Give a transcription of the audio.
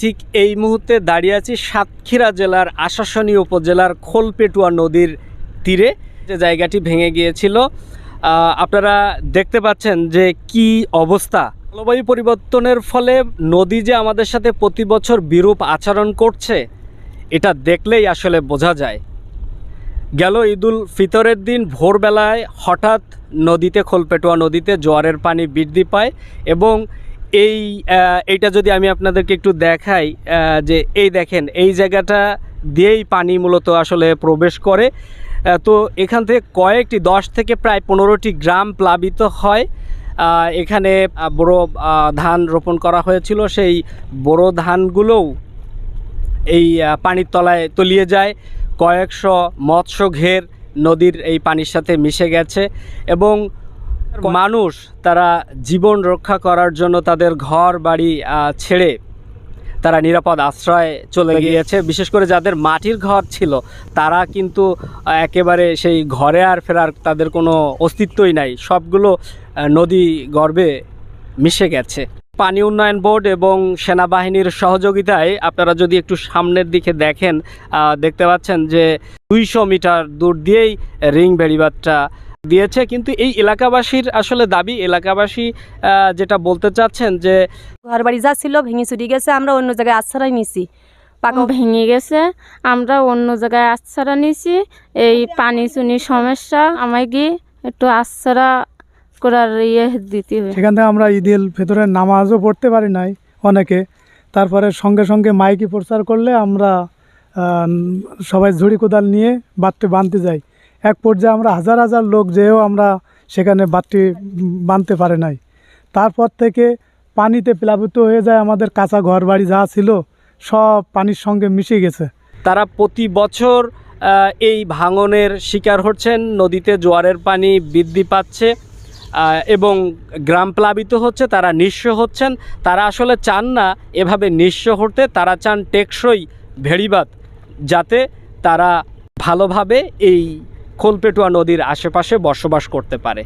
ঠিক এই মুহূর্তে দাঁড়িয়ে আছি সাতক্ষীরা জেলার আশাসনী উপজেলার খোলপেটুয়া নদীর তীরে। যে জায়গাটি ভেঙে গিয়েছিল আপনারা দেখতে পাচ্ছেন যে কি অবস্থা। জলবায়ু পরিবর্তনের ফলে নদী যে আমাদের সাথে প্রতি বছর বিরূপ আচরণ করছে, এটা দেখলেই আসলে বোঝা যায়। গেল ঈদুল ফিতরের দিন, ভোরবেলায় হঠাৎ নদীতে, খোলপেটুয়া নদীতে জোয়ারের পানি বৃদ্ধি পায় এবং এই এইটা যদি আমি আপনাদেরকে একটু দেখাই যে এই দেখেন, এই জায়গাটা দিয়েই পানি মূলত আসলে প্রবেশ করে। তো এখান থেকে কয়েকটি, দশ থেকে প্রায় পনেরোটি গ্রাম প্লাবিত হয়। এখানে বড় ধান রোপণ করা হয়েছিল। সেই বড় ধানগুলোও এই পানির তলায় তলিয়ে যায়। কয়েকশো মৎস্য ঘের নদীর এই পানির সাথে মিশে গেছে এবং মানুষ তারা জীবন রক্ষা করার জন্য তাদের ঘর বাড়ি ছেড়ে তারা নিরাপদ আশ্রয় চলে গিয়েছে। বিশেষ করে যাদের মাটির ঘর ছিল তারা কিন্তু একেবারে সেই ঘরে আর ফেরার তাদের কোনো অস্তিত্বই নাই। সবগুলো নদী গর্ভে মিশে গেছে। পানি উন্নয়ন বোর্ড এবং সেনাবাহিনীর সহযোগিতায় আপনারা যদি একটু সামনের দিকে দেখেন দেখতে পাচ্ছেন যে দুইশো মিটার দূর দিয়েই রিং বেড়িবাঁধটা দিয়েছে কিন্তু এই এলাকাবাসীর আসলে দাবি এলাকাবাসী যেটা বলতে চাচ্ছেন যে ঘর বাড়ি যা ছিল ভেঙে চুরি গেছে আমরা অন্য জায়গায় আশ্রয় নিছি। পাকা ভেঙে গেছে আমরা অন্য জায়গায় আশ্রয় নিছি। এই পানি চুনি সমস্যা আমায় আমাকে একটু আশ্রয় করার ইয়ে দিতে হবে। সেখান থেকে আমরা ঈদের ভেতরে নামাজও পড়তে পারি নাই অনেকে। তারপরে সঙ্গে সঙ্গে মাইকি প্রচার করলে আমরা সবাই ঝুড়ি কোদাল নিয়ে বাঁধটি বাঁধতে যাই। এক পর্যায়ে আমরা হাজার হাজার লোক যেয়েও আমরা সেখানে বাঁধটি বাঁধতে পারে নাই। তারপর থেকে পানিতে প্লাবিত হয়ে যায় আমাদের কাঁচা ঘর বাড়ি যা ছিল, সব পানির সঙ্গে মিশে গেছে। তারা প্রতি বছর এই ভাঙনের শিকার হচ্ছেন, নদীতে জোয়ারের পানি বৃদ্ধি পাচ্ছে এবং গ্রাম প্লাবিত হচ্ছে, তারা নিঃস্ব হচ্ছেন। তারা আসলে চান না এভাবে নিঃস্ব হতে, তারা চান টেকসই ভেড়িবাদ যাতে তারা ভালোভাবে এই খোলপেটুয়া নদীর আশেপাশে বসবাস করতে পারে।